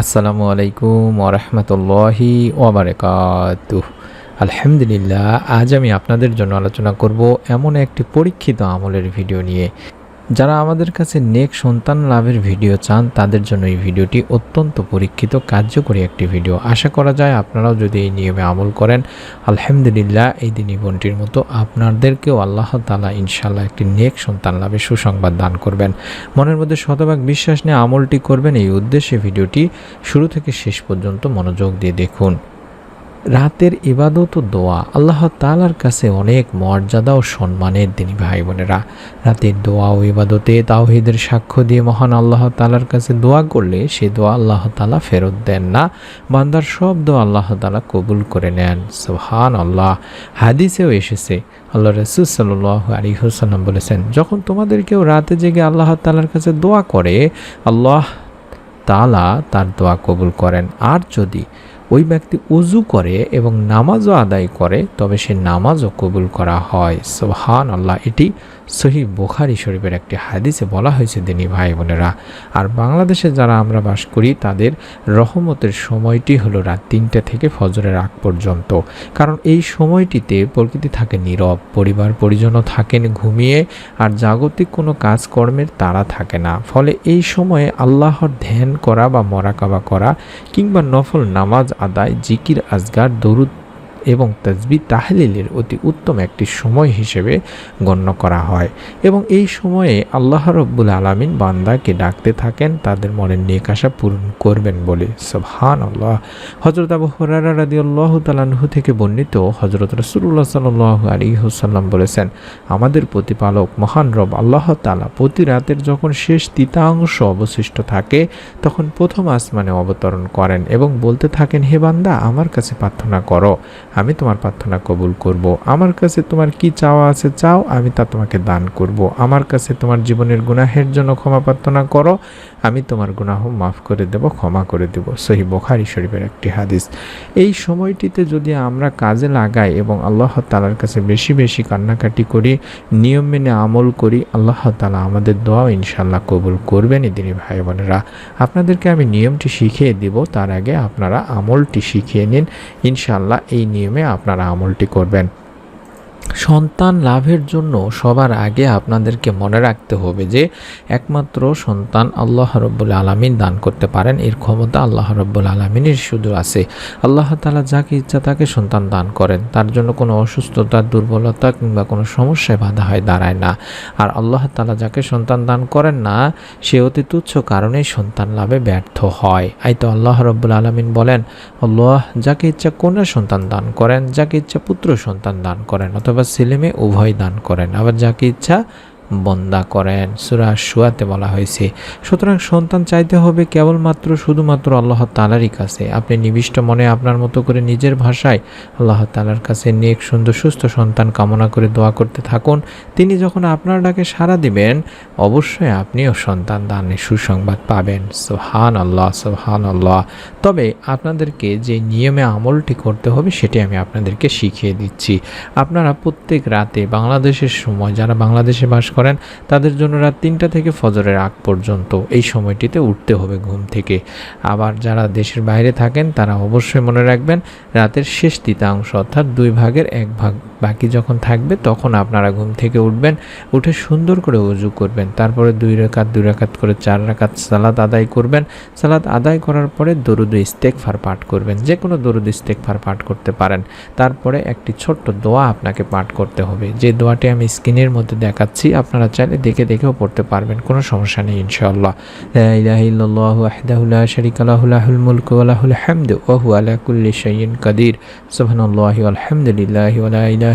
আসসালামু আলাইকুম ওরহমতুল্লাহি ওবরাকাতু আলহামদুলিল্লাহ, আজ আমি আপনাদের জন্য আলোচনা করব এমন একটি পরীক্ষিত আমলের ভিডিও নিয়ে। যারা আমাদের কাছে নেক সন্তান লাভের ভিডিও চান, তাদের জন্য এই ভিডিওটি অত্যন্ত পরীক্ষিত, কার্যকরী একটি ভিডিও। আশা করা যায় আপনারাও যদি এই নিয়মে আমল করেন, আলহামদুলিল্লাহ এই দিন বোনটির মতো আপনাদেরকেও আল্লাহ তালা ইনশাল্লাহ একটি নেক সন্তান লাভের সুসংবাদ দান করবেন। মনের মধ্যে শতভাগ বিশ্বাস নিয়ে আমলটি করবেন। এই উদ্দেশ্যে ভিডিওটি শুরু থেকে শেষ পর্যন্ত মনোযোগ দিয়ে দেখুন। রাতের ইবাদত ও দোয়া আল্লাহ তালার কাছে অনেক মর্যাদা ও সম্মানের দিনী ভাই বোনেরা। রাতের দোয়া ও ইবাদতে তাওহিদের সাক্ষ্য দিয়ে মহান আল্লাহ তালার কাছে দোয়া করলে সে দোয়া আল্লাহ তালা ফেরত দেন না। বান্দার সব দোয়া আল্লাহ তালা কবুল করে নেন। সোহান আল্লাহ হাদিসেও এসেছে আল্লাহ রসুল সাল্লাহ আলী হুসাল্লাম বলেছেন, যখন তোমাদের কেউ রাতে জেগে আল্লাহ তালার কাছে দোয়া করে, আল্লাহ তালা তার দোয়া কবুল করেন। আর যদি ওই ব্যক্তি উজু করে এবং নামাজও আদায় করে, তবে সে নামাজও কবুল করা হয়। সোহান আল্লাহ এটি সহি বোখারি শরীফের একটি হাদিসে বলা হয়েছে, দিনী ভাই বোনেরা, আর বাংলাদেশে যারা আমরা বাস করি, তাদের রহমতের সময়টি হলো রাত তিনটে থেকে ফজরের আগ পর্যন্ত। কারণ এই সময়টিতে প্রকৃতি থাকে নীরব, পরিবার পরিজনও থাকেন ঘুমিয়ে, আর জাগতিক কোনো কাজকর্মের তারা থাকে না। ফলে এই সময়ে আল্লাহর ধ্যান করা বা মরাকাবা করা কিংবা নফল নামাজ আদায়, জিকির, আজগার, দরুদ এবং তাজবি তাহলিলের অতি উত্তম একটি সময় হিসেবে গণ্য করা হয়। এবং এই সময়ে আল্লাহ রব্বুল আলমিন বান্দাকে ডাকতে থাকেন, তাদের মনের নেক আশা পূরণ করবেন বলে। সবহান আল্লাহ হজরত আবু হরারা রাদি আল্লাহ তালাহু থেকে বর্ণিত হজরত রসুল্লাহ সাল্লাহ আলী হুসাল্লাম বলেছেন, আমাদের প্রতিপালক মহান রব আল্লাহ তালা প্রতি রাতের যখন শেষ তৃতীয়াংশ অবশিষ্ট থাকে, তখন প্রথম আসমানে অবতরণ করেন এবং বলতে থাকেন, হে বান্দা, আমার কাছে প্রার্থনা করো। আমি তোমার প্রার্থনা কবুল করব। আমার কাছে তোমার কি চাওয়া আছে চাও, আমি তা তোমাকে দান করব। আমার কাছে তোমার জীবনের গুনাহের জন্য ক্ষমা প্রার্থনা করো আমি তোমার গুনাহ মাফ করে দেব, ক্ষমা করে দেব। সহি বোখারি শরীফের একটি হাদিস। এই সময়টিতে যদি আমরা কাজে লাগাই এবং আল্লাহ তালার কাছে বেশি বেশি কান্নাকাটি করি, নিয়ম মেনে আমল করি, আল্লাহ তালা আমাদের দোয়া ইনশাল্লাহ কবুল করবেনই দিনী ভাই বোনেরা। আপনাদেরকে আমি নিয়মটি শিখিয়ে দিব, তার আগে আপনারা আমলটি শিখিয়ে নিন। ইনশাল্লাহ এই নিয়মে আপনারা আমলটি করবেন। সন্তান লাভের জন্য সবার আগে আপনাদেরকে মনে রাখতে হবে যে একমাত্র সন্তান আল্লাহ রব্বুল আলমিন দান করতে পারেন। এর ক্ষমতা আল্লাহ রব্বুল আলমিনের শুধু আছে। আল্লাহ তালা যাকে ইচ্ছা তাকে সন্তান দান করেন। তার জন্য কোনো অসুস্থতা, দুর্বলতা কিংবা কোনো সমস্যায় বাধা হয় দাঁড়ায় না। আর আল্লাহ তালা যাকে সন্তান দান করেন না, সে অতি তুচ্ছ কারণেই সন্তান লাভে ব্যর্থ হয়। আই তো আল্লাহ রব্বুল আলমিন বলেন, আল্লাহ যাকে ইচ্ছা কন্যা সন্তান দান করেন, যাকে ইচ্ছা পুত্র সন্তান দান করেন। অথবা অথবা ছেলে মেয়ে উভয় দান করেন। আবার যাকে ইচ্ছা বন্দা করেন। সুরা শুয়াতে বলা হয়েছে, সুতরাং সন্তান চাইতে হবে কেবলমাত্র শুধুমাত্র আল্লাহ তালারই কাছে। আপনি নিবিষ্ট মনে আপনার মতো করে নিজের ভাষায় আল্লাহ তালার কাছে নেক, সুন্দর, সুস্থ সন্তান কামনা করে দোয়া করতে থাকুন। তিনি যখন আপনার ডাকে সাড়া দিবেন, অবশ্যই আপনিও সন্তান দানের সুসংবাদ পাবেন। সোহান আল্লাহ সোহান আল্লাহ তবে আপনাদেরকে যে নিয়মে আমলটি করতে হবে, সেটি আমি আপনাদেরকে শিখিয়ে দিচ্ছি। আপনারা প্রত্যেক রাতে বাংলাদেশের সময়, যারা বাংলাদেশে বাস করেন করেন, তাদের জন্য রাত তিনটা থেকে ফজরের আগ পর্যন্ত। এই সময়টিতে উঠতে হবে ঘুম থেকে। আবার যারা দেশের বাইরে থাকেন, তারা অবশ্যই মনে রাখবেন, রাতের শেষ তৃতীয়াংশ অর্থাৎ দুই ভাগের এক ভাগ বাকি যখন থাকবে তখন আপনারা ঘুম থেকে উঠবেন, উঠে সুন্দর করে উজু করবেন। তারপরে দুই রেখাত দুই রেখাত করে চার রেখাত সালাদ আদায় করবেন। সালাদ আদায় করার পরে দরুদ ইস্তেকফার পাঠ করবেন। যে কোনো দরুদ ইস্তেকফার পাঠ করতে পারেন। তারপরে একটি ছোট্ট দোয়া আপনাকে পাঠ করতে হবে। যে দোয়াটি আমি স্ক্রিনের মধ্যে দেখাচ্ছি, আপনারা চাইলে দেখে দেখেও পড়তে পারবেন, কোনো সমস্যা নেই ইনশাআল্লাহ। কুল্লি সুবহানাল্লাহি আলহামদুলিল্লাহি ওয়ালা ইলাহা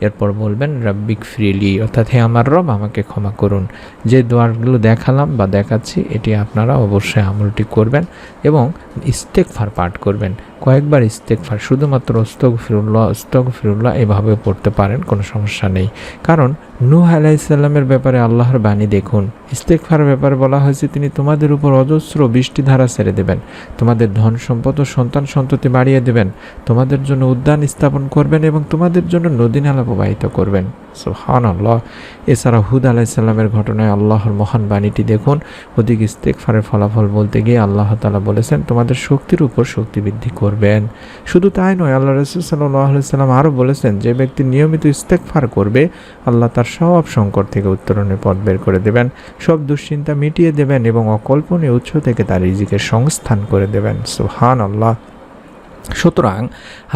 এরপর বলবেন, রাব্বিক ফ্রিলি অর্থাৎ হে আমার রব, আমাকে ক্ষমা করুন। যে দোয়ারগুলো দেখালাম বা দেখাচ্ছি, এটি আপনারা অবশ্যই আমলটি করবেন এবং ইস্তেকফার পাঠ করবেন। কয়েকবার ইস্তেকফার শুধুমাত্র অস্তক ফিরুল্লাহ অস্তক ফিরুল্লাহ এভাবে পড়তে পারেন, কোনো সমস্যা নেই। কারণ নূহ আলাইসাল্লামের ব্যাপারে আল্লাহর বাণী দেখুন। ইস্তেকফার ব্যাপারে বলা হয়েছে তিনি তোমাদের উপর অজস্র বৃষ্টিধারা ছেড়ে দেবেন। তোমাদের ধন সম্পদ ও সন্তান সন্ততি বাড়িয়ে দেবেন। তোমাদের জন্য উদ্যান স্থাপন করবেন এবং তোমাদের জন্য নদী নালা প্রবাহিত করবেন। সোহান আল্লাহ এছাড়া হুদ আলাইসাল্লামের ঘটনায় আল্লাহর মহান বাণীটি দেখুন। অধিক ইস্তেকফারের ফলাফল বলতে গিয়ে আল্লাহ তালা বলেছেন, তোমাদের শক্তির উপর শক্তি বৃদ্ধি করবেন। শুধু তাই নয়, আল্লাহ রসুল সাল্লাম আরও বলেছেন, যে ব্যক্তি নিয়মিত ইস্তেকফার করবে, আল্লাহ তার সব সংকট থেকে উত্তরণের পথ বের করে দেবেন। সব দুশ্চিন্তা মিটিয়ে দেবেন এবং অকল্পনীয় উৎস থেকে তার রিজিকের সংস্থান করে দেবেন। সুহান আল্লাহ সুতরাং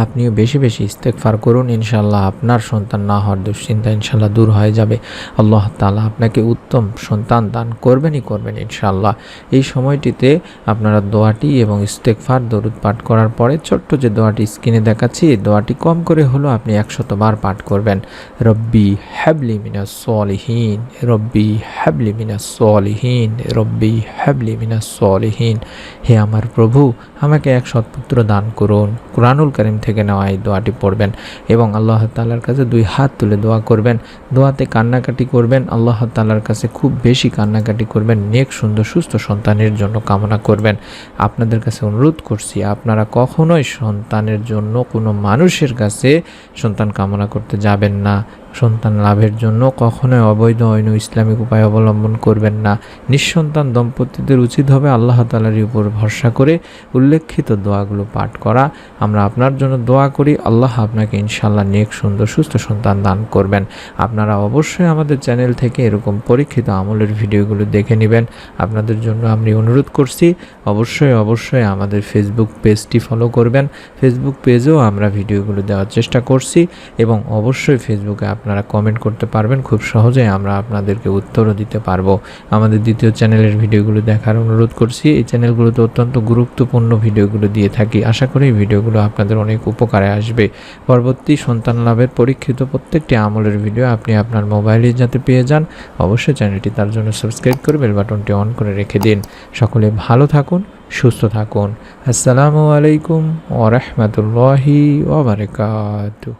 আপনিও বেশি বেশি ইস্তেকফার করুন ইনশাল্লাহ আপনার সন্তান না হওয়ার দুশ্চিন্তা ইনশাল্লাহ দূর হয়ে যাবে। আল্লাহ তালা আপনাকে উত্তম সন্তান দান করবেনই করবেন ইনশাল্লাহ এই সময়টিতে আপনারা দোয়াটি এবং ইস্তেকফার দরুদ পাঠ করার পরে ছোট্ট যে দোয়াটি স্ক্রিনে দেখাচ্ছি, এই দোয়াটি কম করে হলো আপনি একশতবার পাঠ করবেন। রব্বি হ্যাবলি মিনা সলিহীন, রব্বি হ্যাবলি মিনা সলিহীন, রব্বি হ্যাবলি মিনা সলিহীন। হে আমার প্রভু, আমাকে এক সৎপুত্র দান করুন কোরআনুল করিম থেকে নেওয়া এই দোয়াটি পড়বেন এবং আল্লাহ তাল্লার কাছে দুই হাত তুলে দোয়া করবেন। দোয়াতে কান্নাকাটি করবেন। আল্লাহ তাল্লার কাছে খুব বেশি কান্নাকাটি করবেন। নেক, সুন্দর, সুস্থ সন্তানের জন্য কামনা করবেন। আপনাদের কাছে অনুরোধ করছি, আপনারা কখনোই সন্তানের জন্য কোনো মানুষের কাছে সন্তান কামনা করতে যাবেন না। সন্তান লাভের জন্য কখনোই অবৈধ অন্য ইসলামিক উপায় অবলম্বন করবেন না। নিঃসন্তান দম্পতিদের উচিত হবে আল্লাহ তালার উপর ভরসা করে উল্লেখিত দোয়াগুলো পাঠ করা। আমরা আপনার জন্য দোয়া করি। আল্লাহ আপনাকে ইনশাল্লাহ নেক, সুন্দর, সুস্থ সন্তান দান করবেন। আপনারা অবশ্যই আমাদের চ্যানেল থেকে এরকম পরীক্ষিত আমলের ভিডিওগুলো দেখে নেবেন। আপনাদের জন্য আমি অনুরোধ করছি, অবশ্যই অবশ্যই আমাদের ফেসবুক পেজটি ফলো করবেন। ফেসবুক পেজেও আমরা ভিডিওগুলো দেওয়ার চেষ্টা করছি এবং অবশ্যই ফেসবুকে আপনারা কমেন্ট করতে পারবেন। খুব সহজে আমরা আপনাদেরকে উত্তরও দিতে পারব। আমাদের দ্বিতীয় চ্যানেলের ভিডিওগুলো দেখার অনুরোধ করছি। এই চ্যানেলগুলোতে অত্যন্ত গুরুত্বপূর্ণ ভিডিওগুলো দিয়ে থাকি। আশা করি ভিডিওগুলো আপনাদের অনেক উপকারে আসবে। পরবর্তী সন্তান লাভের পরীক্ষিত প্রত্যেকটি আমলের ভিডিও আপনি আপনার মোবাইলে যাতে পেয়ে যান, অবশ্যই চ্যানেলটি তার জন্য সাবস্ক্রাইব করে বেল বাটনটি অন করে রেখে দিন। সকলে ভালো থাকুন, সুস্থ থাকুন। আসসালামু আলাইকুম ওরহমতুল্লাহি ওবরাকাতু